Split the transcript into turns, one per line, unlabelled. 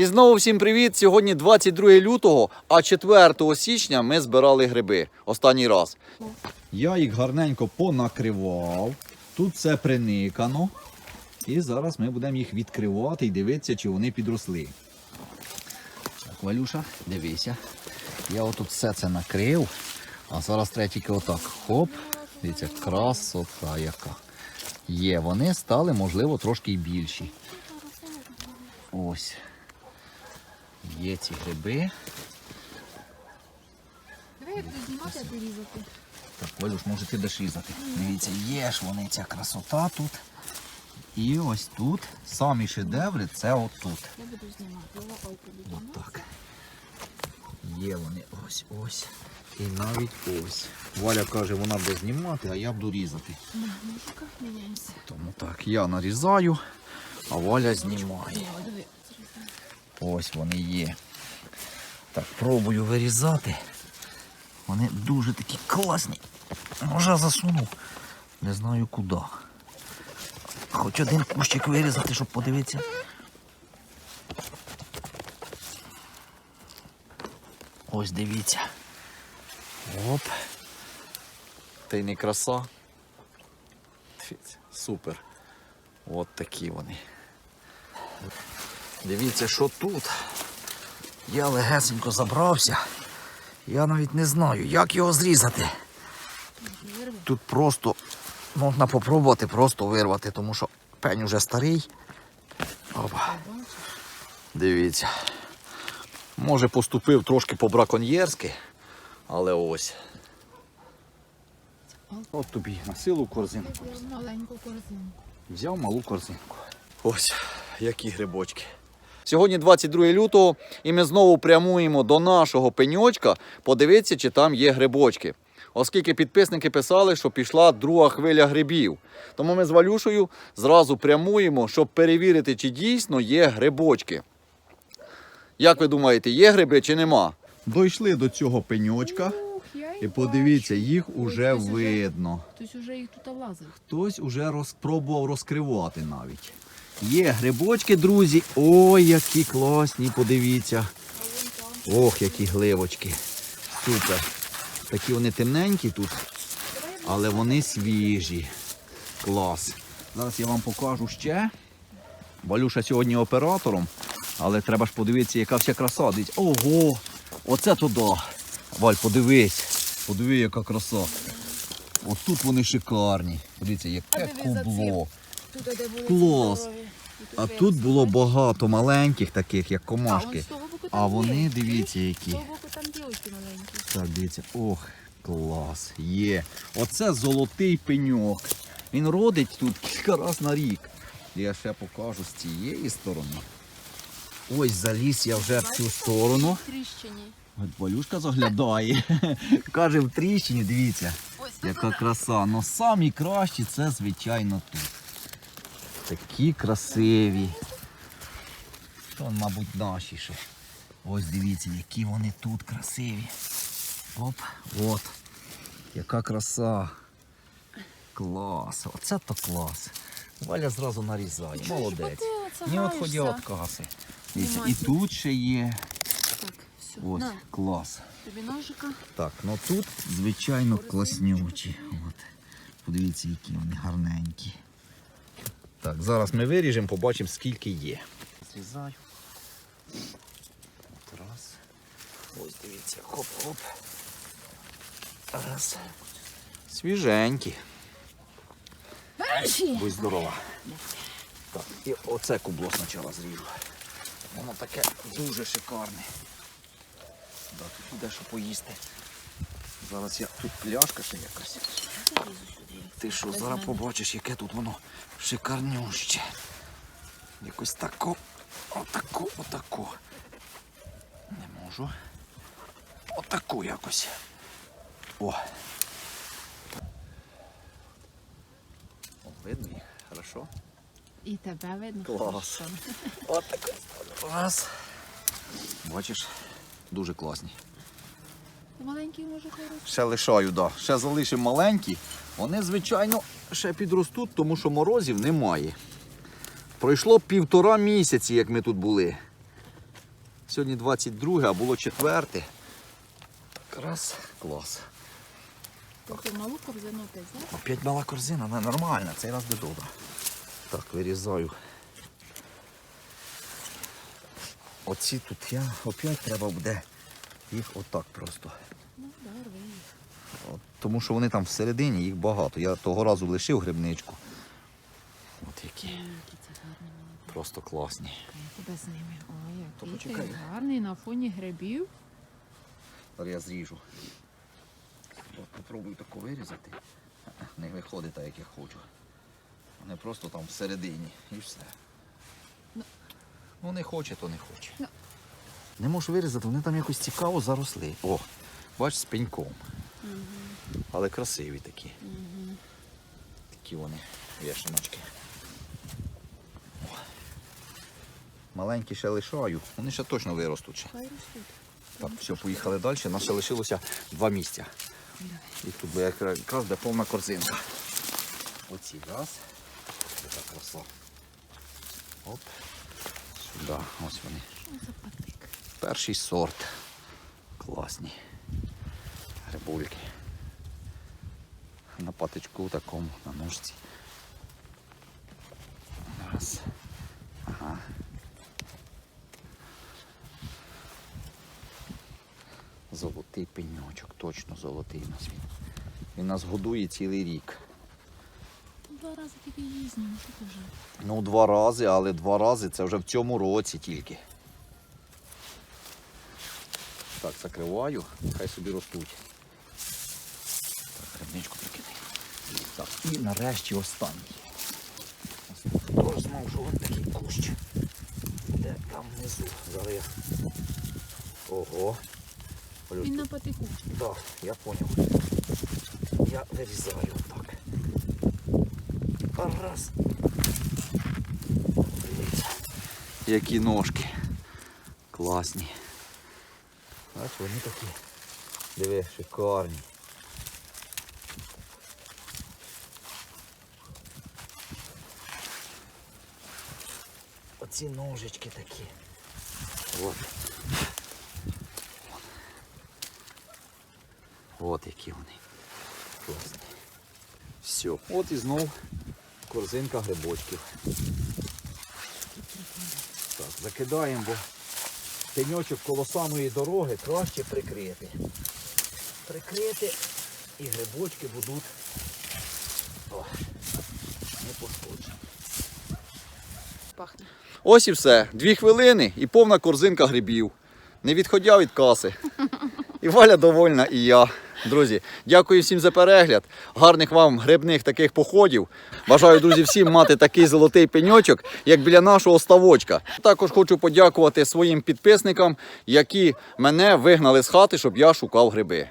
І знову всім привіт! Сьогодні 22 лютого, а 4 січня ми збирали гриби. Останній раз. Я їх гарненько понакривав. Тут все приникано. І зараз ми будемо їх відкривати і дивитися, чи вони підросли. Так, Валюша, дивися. Я отут все це накрив. А зараз тільки отак. Хоп. Дивіться, красота яка. Є, вони стали, можливо, трошки більші. Ось. Є ці гриби.
Давай я буду знімати, а ти різати.
Так, Валюш, може ти будеш різати. Дивіться, є ж вони, ця красота тут. І ось тут самі шедеври це отут.
Я буду знімати.
От так. Є вони ось ось. І навіть ось. Валя каже, вона буде знімати, а я буду різати. Тому так, я нарізаю, а Валя знімає. Ось вони є. Так, пробую вирізати. Вони дуже такі класні. Ножа засунув. Не знаю куди. Хоч один кущик вирізати, щоб подивитися. Ось дивіться. Оп. Та й не краса. Дивіться, Супер. От такі вони. Дивіться, що тут. Я легесенько забрався. Я навіть не знаю, як його зрізати. Тут просто можна попробувати просто вирвати, тому що пень уже старий. Опа. Дивіться. Може поступив трошки по-браконьєрськи, але ось. От тобі на силу корзинку.
Я маленьку корзинку.
Взяв малу корзинку. Ось які грибочки. Сьогодні 22 лютого, і ми знову прямуємо до нашого пеньочка подивитися, чи там є грибочки. Оскільки підписники писали, що пішла друга хвиля грибів. Тому ми з Валюшею зразу прямуємо, щоб перевірити, чи дійсно є грибочки. Як ви думаєте, є гриби чи нема? Дійшли до цього пеньочка, і подивіться, їх
Ой,
уже видно.
Хтось уже їх тут влазив.
Хтось уже розпробував розкривати навіть. Є грибочки, друзі. Ой, які класні, подивіться. Ох, які гливочки. Супер. Такі вони темненькі тут, але вони свіжі. Клас. Зараз я вам покажу ще. Валюша сьогодні оператором, але треба ж подивитися, яка вся краса. Дивіться. Ого! Оце туди. Валь, подивись. Подиви, яка краса. От тут вони шикарні. Подивіться, яке кубло.
Тут де були
Клас.
здорові. І
А тут було багато маленьких таких, як
А,
комашки.
з того боку там
А вони, дивіться,
З
які.
того боку там маленькі.
Так, дивіться, ох, клас, є. Оце золотий пеньок. Він родить тут кілька разів на рік. Я ще покажу з цієї сторони. Ось заліз я вже в цю сторону.
Тріщині.
От Валюшка заглядає. Каже, в тріщині, дивіться,
Ось
яка краса. Ну самі кращі це, звичайно, тут. Такі красиві. То, мабуть, наші ще. Ось дивіться, які вони тут красиві. Оп, от. Яка краса. Клас. Оце то клас. Валя зразу нарізає. Молодець. Не відходя від каси. Дивіться, і тут ще є.
Так, все.
Ось,
На,
клас.
тобі ножика.
Так, ну тут, звичайно, класнючі. От. Подивіться, які вони гарненькі. Так, зараз ми виріжемо, побачимо, скільки є. Зрізаю. От раз. Ось дивіться, хоп-хоп. Раз. Свіженькі. Будь здорова. Так, і оце кубло спочатку зріжу. Воно таке дуже шикарне. Да, тут буде що поїсти. Зараз я тут пляшка ще якась. Ти що, зараз побачиш, яке тут воно шикарнюще. Якось тако, отако, отако. Не можу. Отаку якось. О. О, видно їх, хорошо?
І тебе видно.
Клас. Отако. Раз. Бачиш, дуже класні.
Маленький може хороший.
Ще лишаю, да. Ще залишимо маленькі. Вони, звичайно, ще підростуть, тому що морозів немає. Пройшло півтора місяці, як ми тут були. Сьогодні 22, а було 4. Якраз клас.
Тобто малу корзину ти взяв?
Опять мала корзина, вона нормальна, цей раз буде добре. Так, вирізаю. Оці тут я опять треба буде їх отак просто. От, тому що вони там всередині, їх багато. Я того разу лишив грибничку. От які. Просто класні.
Тебе з ними. Ой,
То
який ти гарний на фоні грибів.
Зараз я зріжу. От попробую таку вирізати. Не виходить так, як я хочу. Вони просто там всередині і все.
Ну.
Ну не хоче, то не хоче.
Ну.
Не можу вирізати, вони там якось цікаво заросли. О, бач, з пеньком. Але красиві такі. Такі вони вішаночки. Маленькі ще лишаю, вони ще точно виростуть. ще. Так, все, поїхали далі. Нас ще лишилося два місця. Їх тут буде якраз буде повна корзинка. Оці раз. Така краса. Оп. Сюди. Ось вони. Перший сорт. Класні. Грибульки. На патичку такому, на ножці. Раз. Ага. Золотий пеньочок, точно золотий у нас він. Він нас годує цілий рік.
Два рази тільки ну що ти вже?
Ну, два рази, але два рази це вже в цьому році тільки. Так, закриваю, хай собі ростуть. Так, грибничку прикидай. Так, і нарешті останній. Хто знав, що він такий кущ. Де там внизу. Зараз я. Ого.
Він на патику.
так, я поняв. Я вирізаю так. Раз. Які ножки. Класні. Бачиш, вони такі. Диви, шикарні. Оці ножички такі. От. От які вони. Класні. Все. От і знов корзинка грибочків. Так, закидаємо, бо пеньочок коло самої дороги краще прикрити. Прикрити і грибочки будуть о, не пошкоджені.
Пахне.
Ось і все. Дві хвилини і повна корзинка грибів. Не відходя від каси. І Валя довольна, і я. Друзі, дякую всім за перегляд. Гарних вам грибних таких походів. Бажаю, друзі, всім мати такий золотий пеньочок, як біля нашого ставочка. Також хочу подякувати своїм підписникам, які мене вигнали з хати, щоб я шукав гриби.